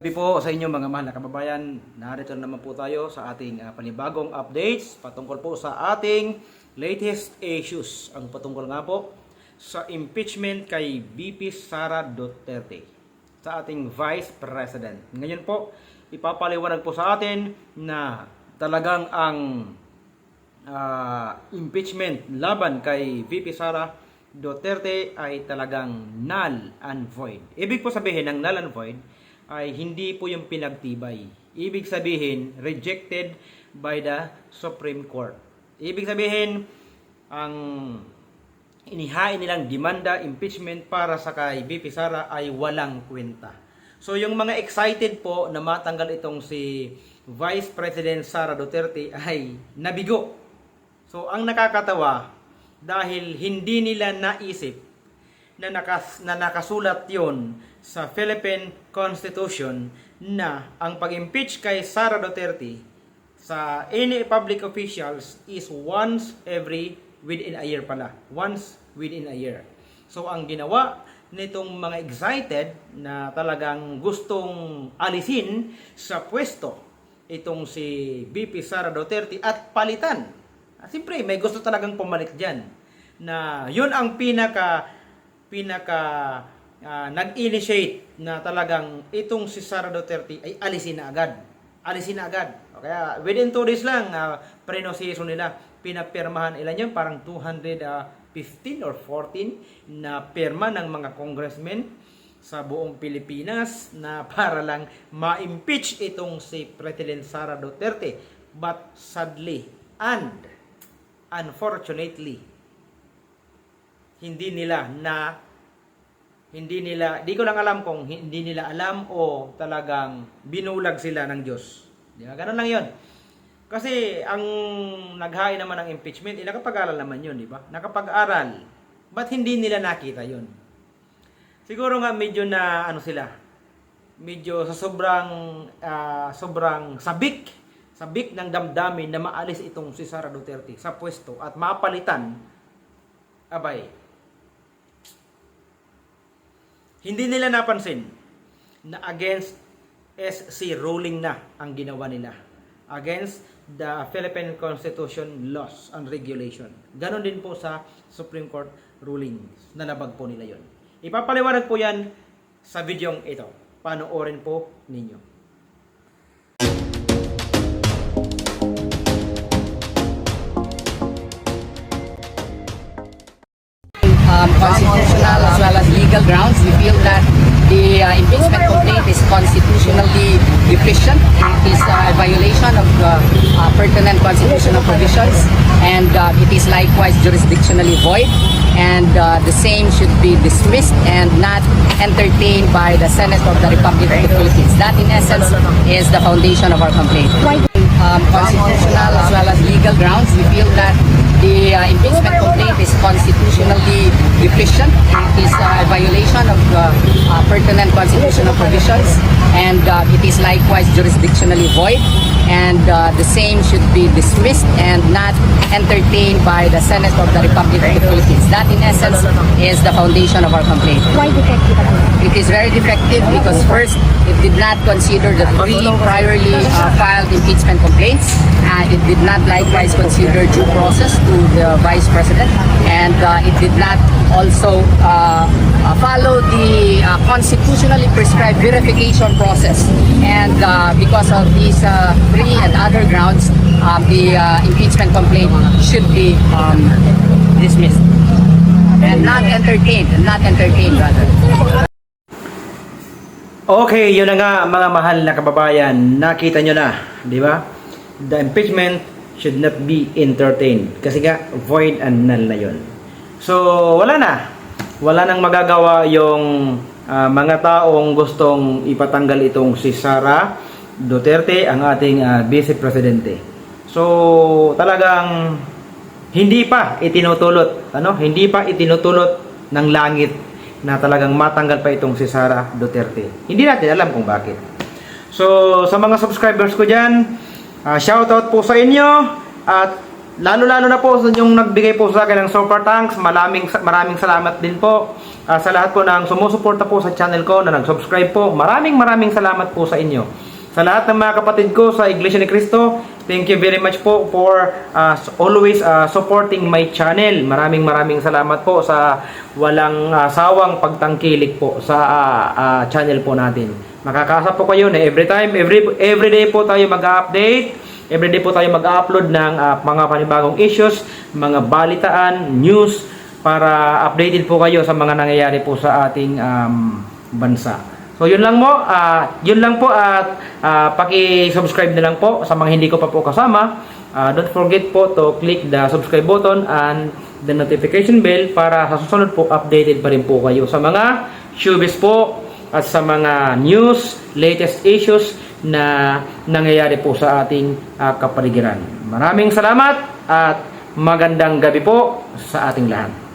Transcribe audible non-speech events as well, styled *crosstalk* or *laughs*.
Gabi po sa inyo mga mahal na kababayan, narito na naman po tayo sa ating ah, panibagong updates patungkol po sa ating latest issues. Ang patungkol nga po sa impeachment kay BP Sara Duterte sa ating Vice President. Ngayon po, ipapaliwanag po sa atin na talagang ang ah, impeachment laban kay VP Sara Duterte ay talagang null and void. Ibig po sabihin ng null and void ay hindi po yung pinagtibay. Ibig sabihin, rejected by the Supreme Court. Ibig sabihin, ang inihain nilang demanda, impeachment para sa kay BP Sara ay walang kwenta. So yung mga excited po na matanggal itong si Vice President Sara Duterte ay nabigo. So ang nakakatawa, dahil hindi nila naisip na, nakas, na nakasulat yon sa Philippine Constitution na ang pag-impeach kay Sara Duterte sa any public officials is once every within a year pala. Once within a year. So ang ginawa nitong mga excited na talagang gustong alisin sa pwesto itong si BP Sara Duterte at palitan. Siyempre, may gusto talagang pumalit dyan na yun ang pinaka pinaka ah, nag-initiate na talagang itong si Sara Duterte ay alisin na agad. Alisin na agad. O Kaya within 2 days lang, uh, pre-negotiation nila, pinapirmahan ilan yun, parang 215 or 14 na pirma ng mga congressmen sa buong Pilipinas na *laughs* para lang ma-impeach itong si President Sara Duterte. But sadly and unfortunately, hindi nila na hindi nila, di ko lang alam kung hindi nila alam o talagang binulag sila ng Diyos. Di ba? Ganun lang yon. Kasi ang naghain naman ng impeachment, eh, nakapag-aral naman yun, di ba? Nakapag-aral. Ba't hindi nila nakita yun? Siguro nga medyo na ano sila, medyo sa sobrang ah, sobrang sabik, sabik ng damdamin na maalis itong si Sara Duterte sa pwesto at mapalitan abay hindi nila napansin na against SC ruling na ang ginawa nila. Against the Philippine Constitution laws and regulation. Ganon din po sa Supreme Court rulings. Nalabag po nila yon. Ipapaliwanag po yan sa videong ito. Panoorin po ninyo. um, constitutional as well legal grounds. We feel that the uh, impeachment complaint is constitutionally deficient. It is a violation of uh, uh, pertinent constitutional provisions and uh, it is likewise jurisdictionally void and uh, the same should be dismissed and not entertained by the Senate of the Republic of the Philippines. That in essence is the foundation of our complaint. Um, constitutional as well as legal grounds, we feel that the uh, impeachment complaint is constitutionally deficient. It is a violation of uh, uh, pertinent constitutional provisions and uh, it is likewise jurisdictionally void and uh, the same should be dismissed and not entertained by the Senate of the Republic of the Philippines. That in essence is the foundation of our complaint. Why defective? It is very defective because first, it did not consider the three priorly uh, filed impeachment complaints. Uh, it did not likewise consider due process to the Vice President. And uh, it did not also uh, uh, follow the uh, constitutionally prescribed verification process. And uh, because of these uh, three and other grounds, um, the uh, impeachment complaint should be um, dismissed. And not entertained, not entertained rather. Okay, yun na nga mga mahal na kababayan. Nakita nyo na, di ba? The impeachment should not be entertained. Kasi nga, void and null na yun. So, wala na. Wala nang magagawa yung ah, mga taong gustong ipatanggal itong si Sara Duterte, ang ating ah, Vice Presidente. So, talagang hindi pa itinutulot, ano? Hindi pa itinutulot ng langit na talagang matanggal pa itong si Sara Duterte. Hindi natin alam kung bakit. So, sa mga subscribers ko dyan, ah, shoutout po sa inyo at lalo-lalo na po sa yung nagbigay po sa akin ng super thanks. Maraming maraming salamat din po ah, sa lahat po ng sumusuporta po sa channel ko na nag-subscribe po. Maraming maraming salamat po sa inyo. Sa lahat ng mga kapatid ko sa Iglesia ni Cristo, thank you very much po for ah, always ah, supporting my channel. Maraming maraming salamat po sa walang ah, sawang pagtangkilik po sa ah, ah, channel po natin. Makakasa po kayo na every time, every every day po tayo mag-update. Every day po tayo mag-upload ng ah, mga panibagong issues, mga balitaan, news para updated po kayo sa mga nangyayari po sa ating um, bansa. So yun lang mo, ah, yun lang po at ah, paki-subscribe na lang po sa mga hindi ko pa po kasama. Ah, don't forget po to click the subscribe button and the notification bell para sa susunod po updated pa rin po kayo sa mga showbiz po at sa mga news, latest issues na nangyayari po sa ating ah, kapaligiran. Maraming salamat at magandang gabi po sa ating lahat.